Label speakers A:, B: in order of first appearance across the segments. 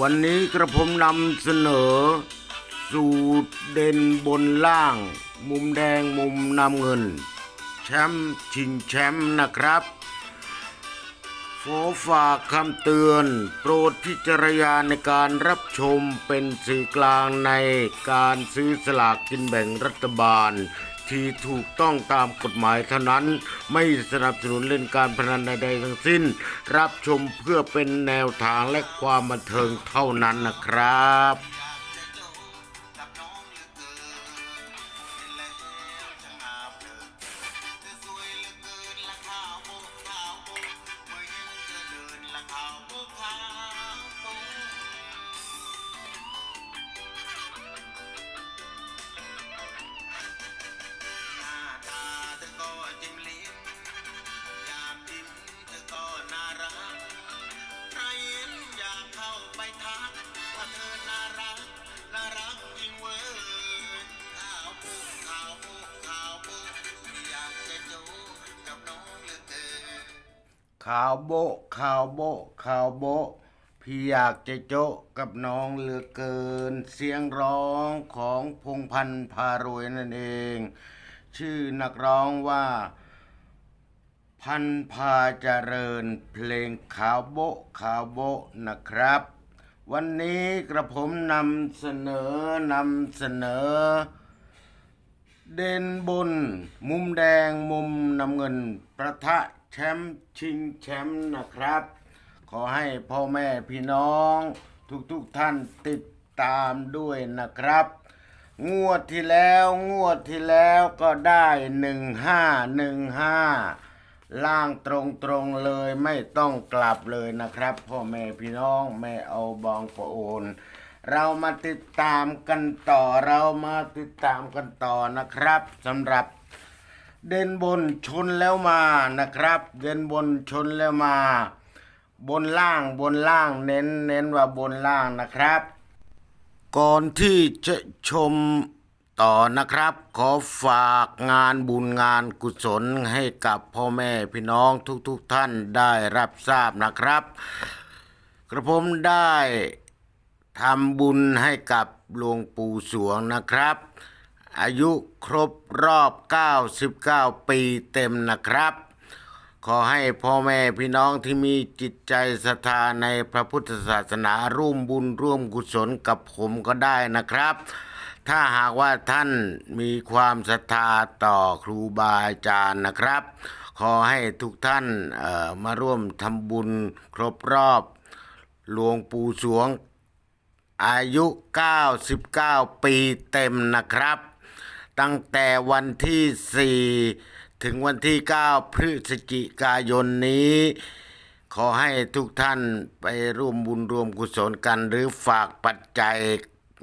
A: วันนี้กระผมนำเสนอ สูตรเด่นบนล่าง มุมแดงมุมน้ำเงิน แชมป์ชิงแชมป์นะครับขอฝากคำเตือน โปรดพิจารณาในการรับชมเป็นสื่อกลางในการซื้อสลากกินแบ่งรัฐบาล ที่ถูกต้องตามกฎหมายเท่านั้น ไม่สนับสนุนเล่นการพนันใด ๆ ทั้งสิ้น รับชมเพื่อเป็นแนวทางและความบันเทิงเท่านั้นนะครับ
B: ข่าว
A: โบะข่าวโบะข่าวโบะพี่อยากจะโจะกับน้องเหลือเกิน เสียงร้องของพงพันธ์พารวยนั่นเอง ชื่อนักร้องว่า พันพาเจริญเพลงข่าวโบะข่าวโบะนะครับ วันนี้กระผมนำเสนอนำเสนอ เด่นบน มุมแดงมุมน้ำเงินประทะ แชมป์ชิงแชมป์นะครับ ขอให้พ่อแม่พี่น้องทุกๆทท่านติดตามด้วยนะครับ งวดที่แล้วงวดที่แล้วก็ได้หนึ่งห้าหนึ่งห้าล่างตรงๆเลยไม่ต้องกลับเลยนะครับพ่อแม่พี่น้องไม่เอาบองประโอนเรามาติดตามกันต่อเรามาติดตามกันต่อนะครับสำหรับ เด่นบนชนแล้วมานะครับ เด่นบนชนแล้วมา บนล่างบนล่างเน้นเน้นว่าบนล่างนะครับ ก่อนที่จะชมต่อนะครับ ขอฝากงานบุญงานกุศลให้กับพ่อแม่พี่น้องทุกๆทท่านได้รับทราบนะครับ กระผมได้ทำบุญให้กับหลวงปู่สวงนะครับ อายุครบรอบ 99 ปีเต็มนะครับ ขอให้พ่อแม่พี่น้องที่มีจิตใจศรัทธาในพระพุทธศาสนาร่วมบุญร่วมกุศลกับผมก็ได้นะครับ ถ้าหากว่าท่านมีความศรัทธาต่อครูบาอาจารย์นะครับ ขอให้ทุกท่านเอ่อมาร่วมทำบุญครบรอบหลวงปู่สวงอายุ 99 ปีเต็มนะครับ ตั้งแต่วันที่ 4 ถึงวันที่ 9 พฤศจิกายนนี้ ขอให้ทุกท่านไปร่วมบุญรวมกุศลกัน หรือฝากปัจจัย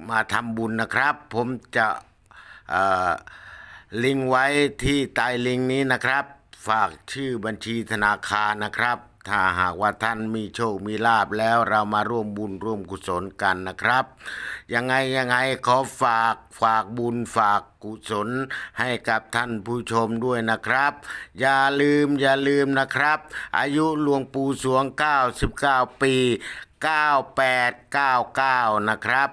A: มาทำบุญนะครับ ผมจะเอ่อลิงไว้ที่ใต้ลิงนี้นะครับ ฝากชื่อบัญชีธนาคารนะครับ ถ้าหากว่าท่านมีโชคมีลาบแล้วเรามาร่วมบุญร่วมกุศลกันนะครับ ยังไงยังไงขอฝากฝากบุญฝากกุศลให้กับท่านผู้ชมด้วยนะครับ อย่าลืมอย่าลืมนะครับ อายุหลวงปู่สวง 99 ปี 9899 นะครับ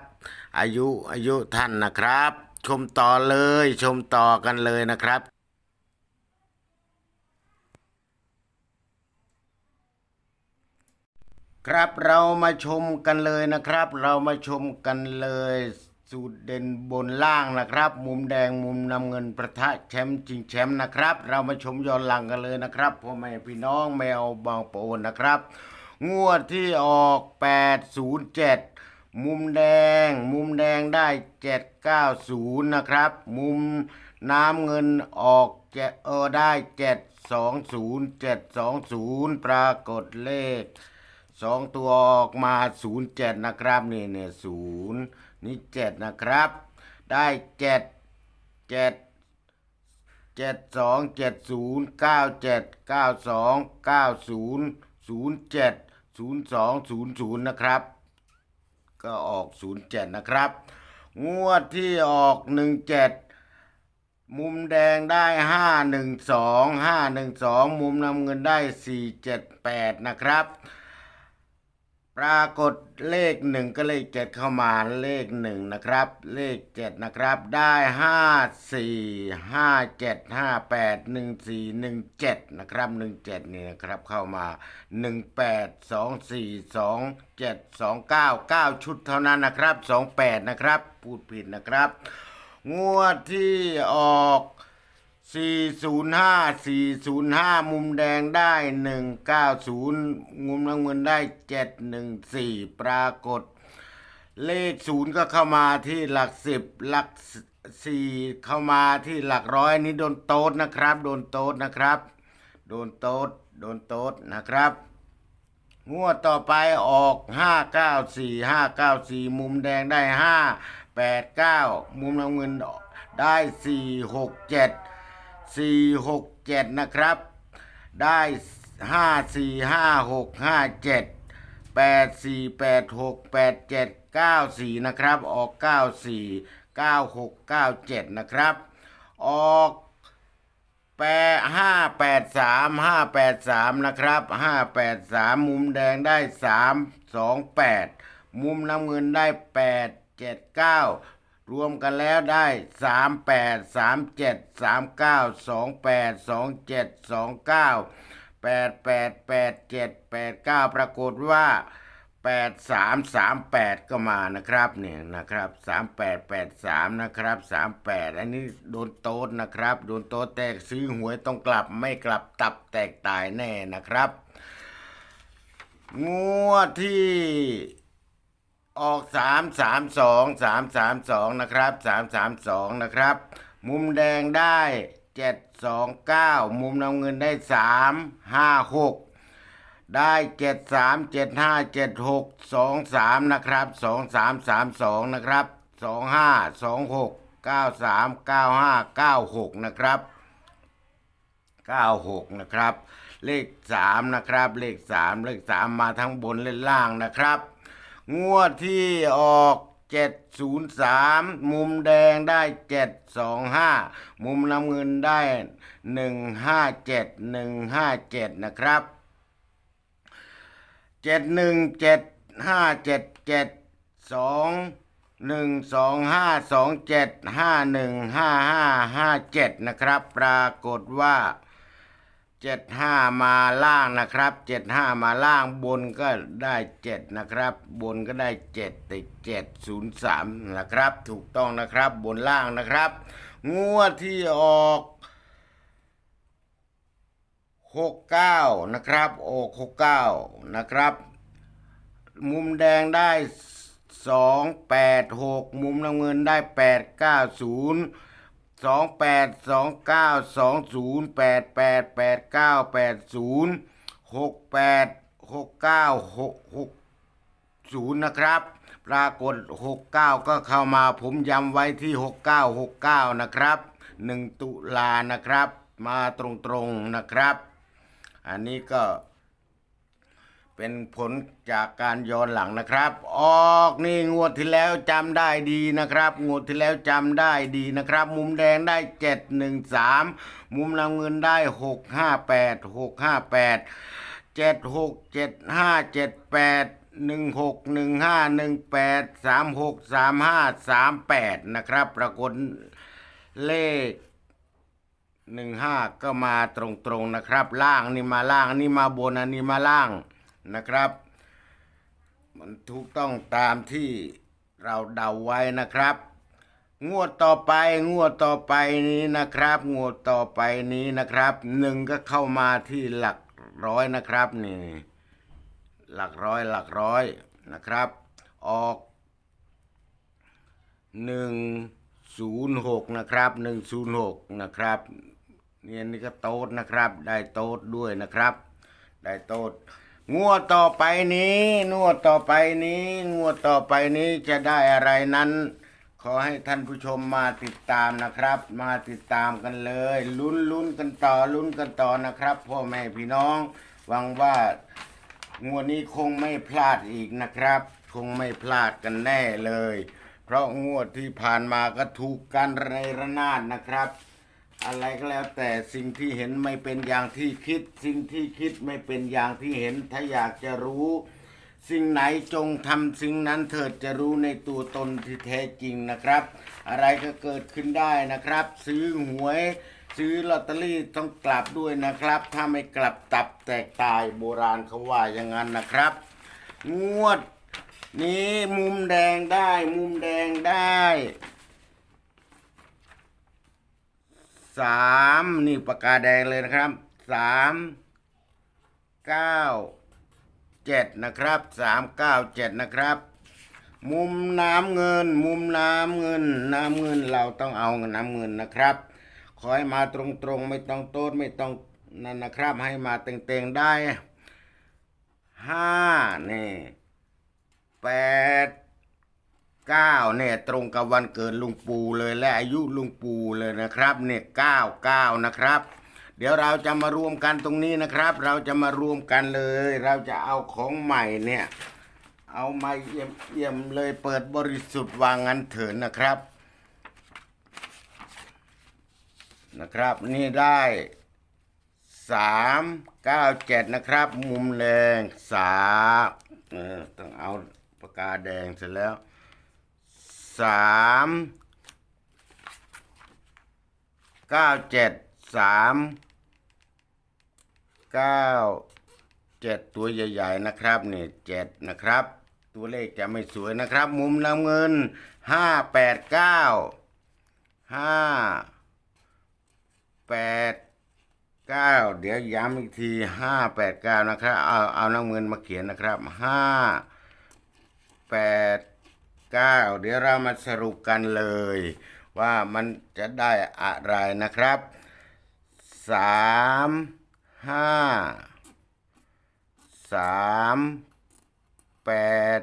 A: อายุอายุท่านนะครับ ชมต่อเลยชมต่อกันเลยนะครับ ครับเรามาชมกันเลยนะครับ เรามาชมกันเลย สูตรเด่นบนล่างนะครับ มุมแดงมุมน้ำเงินประทะแชมป์จริงแชมป์นะครับ เรามาชมย้อนหลังกันเลยนะครับพ่อแม่พี่น้องแมวบางโอนนะครับ งวดที่ออก 807 มุมแดง มุมแดงได้ 790 นะครับ มุมน้ำเงินออกเจเออได้ 720 720 ปรากฏเลข สองตัวออกมาศูนย์เจ็ดนะครับนี่เนี่ยศูนย์นี่เจ็ดนะครับ ได้เจ็ดเจ็ดเจ็ดสองเจ็ดศูนย์เก้าเจ็ดเก้าสองเก้าศูนย์ศูนย์เจ็ดศูนย์สองศูนย์ศูนย์นะครับ ก็ออกศูนย์เจ็ดนะครับ งวดที่ออกหนึ่งเจ็ดมุมแดงได้ห้าหนึ่งสองห้าหนึ่งสองมุมน้ำเงินได้สี่เจ็ดแปดนะครับ ปรากฏเลขหนึ่งก็เลขเจ็ดเข้ามาเลขหนึ่งนะครับ เลขเจ็ดนะครับ ได้ห้าสี่ห้าเจ็ดห้าแปดหนึ่งสี่หนึ่งเจ็ดนะครับหนึ่งเจ็ดนี่นะครับเข้ามาหนึ่งแปดสองสี่สองเจ็ดสองเก้าเก้าชุดเท่านั้นนะครับสองแปดนะครับ พูดผิดนะครับ งวดที่ออก 405 405 มุมแดงได้ 190มุมน้ำเงินได้ 714 ปรากฏ เลขศูนย์ก็เข้ามาที่หลักสิบหลักสี่เข้ามาที่หลักร้อยนนี้โดนโต๊ดนะครับ โดนโต๊ดนะครับ โดนโต๊ดโดนโต๊ดนะครับ งวดต่อไปออก 594 594 มุมแดงได้ 589 มุมน้ำเงินได้ 467 467นะครับ ได้545657 84868794นะครับ ออก94 9697นะครับ ออกแปดห้าแปดสามห้าแปดสามนะครับห้าแปดสามมุมแดงได้สามสองแปดมุมน้ำเงินได้แปดเจ็ดเก้า รวมกันแล้วได้สามแปดสามเจ็ดสามเก้าสองแปดสองเจ็ดสองเก้าแปดแปดแปดเจ็ดแปดเก้าปรากฏว่าแปดสามสามแปดก็มานะครับเนี่ยนะครับสามแปดแปดสามนะครับสามแปดอันนี้โดนโต๊ดนะครับ โดนโต๊ดแตกซื้อหวยต้องกลับไม่กลับตับแตกตายแน่นะครับ งวดที่ ออกสามสามสองสามสามสองนะครับสามสามสองนะครับ มุมแดงได้เจ็ดสองเก้ามุมน้ำเงินได้สามห้าหกได้เจ็ดสามเจ็ดห้าเจ็ดหกสองสามนะครับสองสามสามสองนะครับสองห้าสองหกเก้าสามเก้าห้าเก้าหกนะครับเก้าหกนะครับ เลขสามนะครับ เลขสามเลขสามมาทั้งบนและล่างนะครับ งวดที่ออกเจ็ดศูนย์สามมุมแดงได้เจ็ดสองห้ามุมน้ำเงินได้หนึ่งห้าเจ็ดหนึ่งห้าเจ็ดนะครับเจ็ดหนึ่งเจ็ดห้าเจ็ดเจ็ดสองหนึ่งสองห้าสองเจ็ดห้าหนึ่งห้าห้าห้าเจ็ดนะครับ ปรากฏว่า เจ็ดห้ามาล่างนะครับเจ็ดห้ามาล่างบนก็ได้เจ็ดนะครับ บนก็ได้เจ็ดติดเจ็ดศูนย์สามนะครับ ถูกต้องนะครับบนล่างนะครับ งวดที่ออกหกเก้านะครับโอกหกเก้านะครับ มุมแดงได้สองแปดหกมุมน้ำเงินได้แปดเก้าศูนย์ สองแปดสองเก้าสองศูนย์แปดแปดแปดเก้าแปดศูนย์หกแปดหกเก้าหกหกศูนย์นะครับ ปรากฏหกเก้าก็เข้ามาผมย้ำไว้ที่หกเก้าหกเก้านะครับหนึ่งตุลานะครับ มาตรงๆนะครับ อันนี้ก็ เป็นผลจากการย้อนหลังนะครับ ออกนี่งวดที่แล้วจำได้ดีนะครับ งวดที่แล้วจำได้ดีนะครับ มุมแดงได้เจ็ดหนึ่งสามมุมน้ำเงินได้หกห้าแปดหกห้าแปดเจ็ดหกเจ็ดห้าเจ็ดแปดหนึ่งหกหนึ่งห้าหนึ่งแปดสามหกสามห้าสามแปดนะครับ ปรากฏเลขหนึ่งห้าก็มาตรงๆนะครับ ล่างนี่มาล่างนนี้มาบนอันนี้มาล่าง นะครับ มันถูกต้องตามที่เราเดาไว้นะครับ งวดต่อไปงวดต่อไปนี้นะครับ งวดต่อไปนี้นะครับหนึ่งก็เข้ามาที่หลักร้อยนะครับนี่หลักร้อยหลักร้อยนะครับ ออกหนึ่งศูนย์หกนะครับหนึ่งศูนย์หกนะครับเนี่ยนี่ก็โต๊ดนะครับ ได้โต๊ดด้วยนะครับ ได้โต๊ด งวดต่อไปนี้ งวดต่อไปนี้ งวดต่อไปนี้จะได้อะไรนั้น ขอให้ท่านผู้ชมมาติดตามนะครับ มาติดตามกันเลย ลุ้นลุ้นกันต่อลุ้นกันต่อนะครับพ่อแม่พี่น้อง หวังว่างวดนี้คงไม่พลาดอีกนะครับ คงไม่พลาดกันแน่เลย เพราะงวดที่ผ่านมาก็ถูกกันในระนาดนะครับ อะไรก็แล้วแต่สิ่งที่เห็นไม่เป็นอย่างที่คิด สิ่งที่คิดไม่เป็นอย่างที่เห็น ถ้าอยากจะรู้ สิ่งไหนจงทำสิ่งนั้นเถิดจะรู้ในตัวตนที่แท้จริงนะครับ อะไรก็เกิดขึ้นได้นะครับ ซื้อหวยซื้อลอตเตอรี่ต้องกลับด้วยนะครับ ถ้าไม่กลับตับแตกตายโบราณเขาว่าอย่างนั้นนะครับ งวด นี้มุมแดงได้มุมแดงได้ สามนี่ปากกาแดงเลยนะครับสามเก้าเจ็ดนะครับสามเก้าเจ็ดนะครับ มุมน้ำเงิน มุมน้ำเงิน น้ำเงินเราต้องเอาน้ำเงินนะครับ ขอให้มาตรงๆไม่ต้องโต้ไม่ต้องนั่นนะครับ ให้มาเต็งๆได้ห้านี่แปด เก้าเนี่ยตรงกับวันเกิดลุงปูเลยและอายุลุงปูเลยนะครับเนี่ยเก้าเก้านะครับ เดี๋ยวเราจะมารวมกันตรงนี้นะครับ เราจะมารวมกันเลย เราจะเอาของใหม่เนี่ยเอามาเยี่ยมเยี่ยมเลยเปิดบริสุทธิ์วางงันเถินนะครับ นะครับนี่ได้สามเก้าเจ็ดนะครับ มุมแดงสามเออต้องเอาปากกาแดงเสร็จแล้ว สามเก้าเจ็ดสามเก้าเจ็ดตัวใหญ่ๆนะครับเนี่ยเจ็ดนะครับ ตัวเลขจะไม่สวยนะครับ มุมน้ำเงินห้าแปดเก้าห้าแปดเก้าเดี๋ยวย้ำอีกทีห้าแปดเก้านะครับ เอาเอาน้ำเงินมาเขียนนะครับห้าแปด เก้าเดี๋ยวเรามาสรุปกันเลย ว่ามันจะได้อะไรนะครับสามห้าสามแปด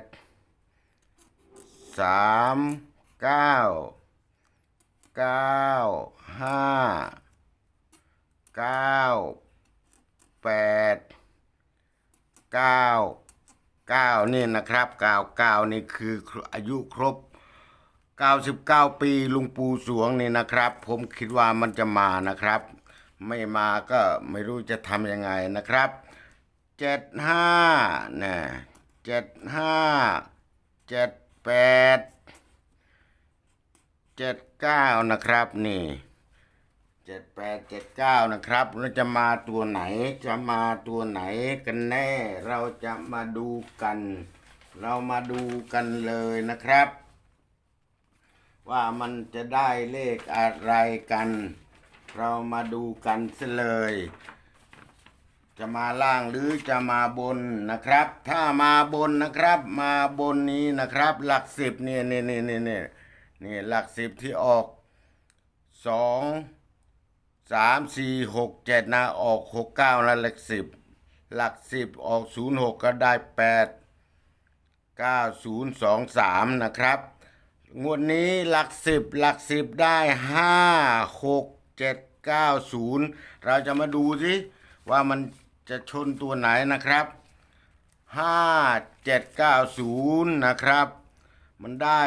A: สามเก้าเนี่นะครับเก้าเก้านี่คืออายุครบเก้าสิบเก้าปีลุงปูสวงนี่นะครับ ผมคิดว่ามันจะมานะครับ ไม่มาก็ไม่รู้จะทำยังไงนะครับเจ็ดห้านะเจ็ดห้าเจ็ดแปดเจ็ดเก้านะครับนี่ เจ็ดแปดเจ็ดเก้านะครับเราจะมาตัวไหนจะมาตัวไหนกันแน่ เราจะมาดูกัน เรามาดูกันเลยนะครับ ว่ามันจะได้เลขอะไรกัน เรามาดูกันเสเลย จะมาล่างหรือจะมาบนนะครับ ถ้ามาบนนะครับ มาบนนี้นะครับ หลักสิบเนี่ยเนี่ยเนี่ยเนี่นี่นี่ยหลักสิบที่ออกสอง สามสี่หกเจ็ดนะออกหกเก้านะหลักสิบหลักสิบออกศูนย์หกก็ได้แปดเก้าศูนย์สองสามนะครับ งวดนี้หลักสิบหลักสิบได้ห้าหกเจ็ดเก้าศูนย์เราจะมาดูสิว่ามันจะชนตัวไหนนะครับห้าเจ็ดเก้าศูนย์นะครับ มันได้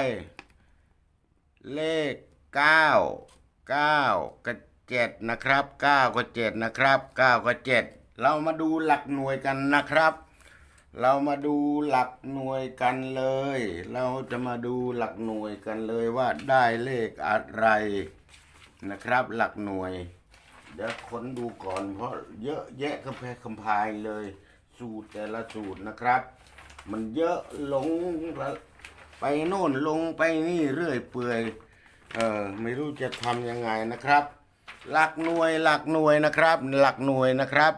A: เลขเก้าเก้ากับ เจ็ดนะครับเก้ากับเจ็ดนะครับเก้ากับเจ็ดเรามาดูหลักหน่วยกันนะครับ เรามาดูหลักหน่วยกันเลย เราจะมาดูหลักหน่วยกันเลยว่าได้เลขอะไรนะครับ หลักหน่วย เดี๋ยวค้นดูก่อนเพราะเยอะแยะคำแพคำพายเลย สูตรแต่ละสูตรนะครับ มันเยอะลงละไปโน่นลงไปนี่เรื่อยเปื่อยเออไม่รู้จะทำยังไงนะครับ หลักหน่วยหลักหน่วยนะครับ หลักหน่วยนะครับ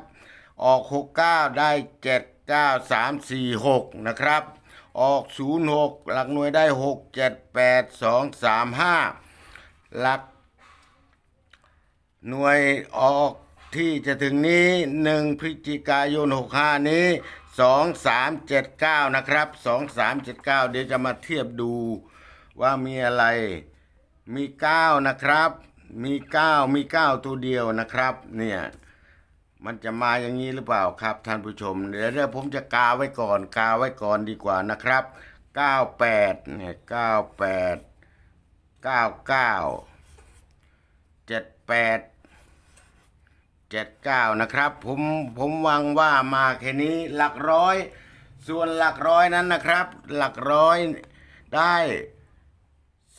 A: ออกหกเก้าได้เจ็ดเก้าสามสี่หกนะครับ ออกศูนย์หกหลักหน่วยได้หกเจ็ดแปดสองสามห้าหลัก หน่วยออกที่จะถึงนี้หนึ่งพฤศจิกายนหกห้านี้สองสามเจ็ดเก้านะครับสองสามเจ็ดเก้าเดี๋ยวจะมาเทียบดูว่ามีอะไรมีเก้านะครับ มีเก้ามีเก้าตัวเดียวนะครับ เนี่ย มันจะมาอย่างนี้หรือเปล่าครับท่านผู้ชม เดี๋ยวเดี๋ยวผมจะกาไว้ก่อน กาไว้ก่อนดีกว่านะครับเก้าแปดเนี่ยเก้าแปดเก้าเก้าเจ็ดแปดเจ็ดเก้านะครับ ผมผมวังว่ามาแค่นี้หลักร้อย ส่วนหลักร้อยนั้นนะครับ หลักร้อยได้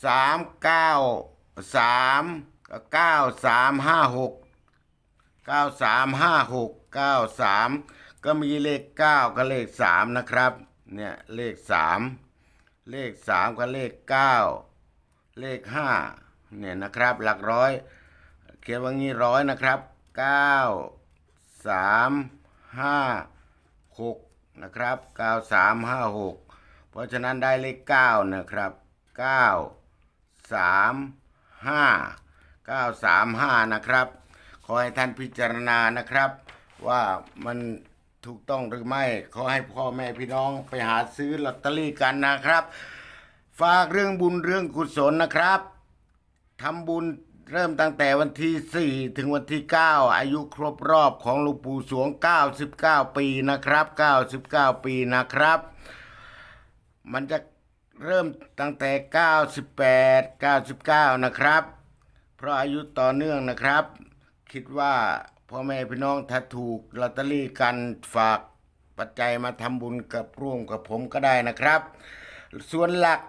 A: สามเก้าสาม เก้าสามห้าหกเก้าสามห้าหกเก้าสามก็มีเลขเก้ากับเลขสามนะครับ เนี่ยเลขสามเลขสามกับเลขเก้าเลขห้าเนี่ยนะครับหลักร้อย เขียนว่างี้ร้อยนะครับเก้าสามห้าหกนะครับเก้าสามห้าหกเพราะฉะนั้นได้เลขเก้านะครับเก้าสามห้า เก้าสามห้านะครับ ขอให้ท่านพิจารณานะครับ ว่ามันถูกต้องหรือไม่ ขอให้พ่อแม่พี่น้องไปหาซื้อลอตเตอรี่กันนะครับ ฝากเรื่องบุญเรื่องกุศลนะครับทำบุญเริ่มตั้งแต่วันที่ 4 ถึงวันที่ 9 อายุครบรอบของหลวงปู่สวง 99 ปีนะครับ 99 ปีนะครับ มันจะเริ่มตั้งแต่ 98 99 นะครับ เพราะอายุต่อเนื่องนะครับ คิดว่าพ่อแม่พี่น้องถ้าถูกลอตเตอรี่กันฝากปัจจัยมาทำบุญกับร่วมกับผมก็ได้นะครับ ส่วนหลัก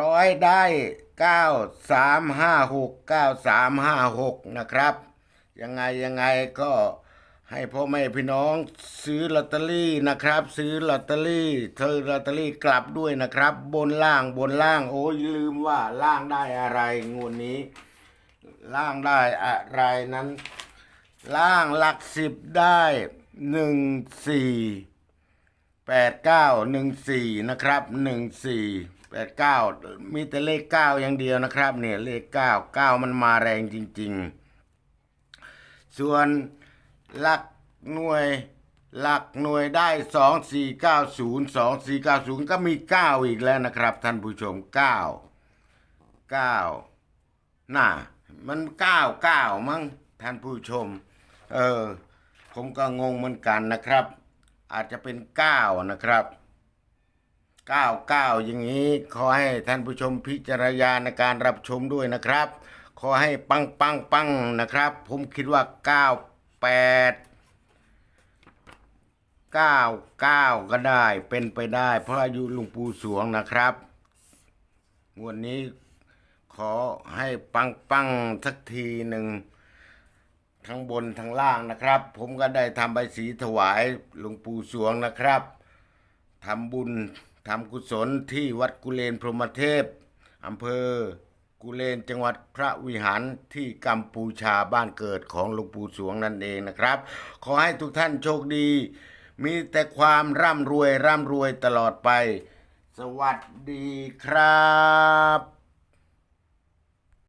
A: ร้อยได้เก้าสามห้าหกเก้าสามห้าหกนะครับ ยังไงยังไงก็ ให้พ่อแม่พี่น้องซื้อลอตเตอรี่นะครับ ซื้อลอตเตอรี่เธอลอตเตอรี่กลับด้วยนะครับ บนล่างบนล่าง โอ้ยลืมว่าล่างได้อะไรงวดนี้ ล่างได้อะไรนั้น ล่างหลักสิบได้หนึ่งสี่แปดเก้าหนึ่งสี่นะครับหนึ่งสี่แปดเก้ามีแต่เลขเก้าอย่างเดียวนะครับ เนี่ยเลขเก้าเก้ามันมาแรงจริง ๆ ส่วน หลักหน่วยหลักหน่วยได้สองสี่เก้าศูนย์สองสี่เก้าศูนย์ก็มีเก้าอีกแล้วนะครับ ท่านผู้ชมเก้าเก้าน่ะ มันเก้าเก้ามั้งท่านผู้ชม เออ ผมก็งงเหมือนกันนะครับ อาจจะเป็นเก้านะครับเก้าเก้าอย่างนี้ ขอให้ท่านผู้ชมพิจารณาในการรับชมด้วยนะครับ ขอให้ปังปังปังนะครับ ผมคิดว่าเก้า แปดเก้าเก้าก็ได้เป็นไปได้เพราะอายุหลุงปู่สวงนะครับงวดนนี้ขอให้ปังปังๆสักทีหนึ่งทั้งบนทั้งล่างนะครับ ผมก็ได้ทำใบสีถวายหลวงปู่สวงนะครับทำบุญทำกุศลที่วัดกุเลนพรหมเทพอำเภอ กุเลนจังหวัดพระวิหารที่กัมพูชาบ้านเกิดของหลวงปู่สวงนั่นเองนะครับ ขอให้ทุกท่านโชคดี มีแต่ความร่ำรวยร่ำรวยตลอดไป สวัสดีครับ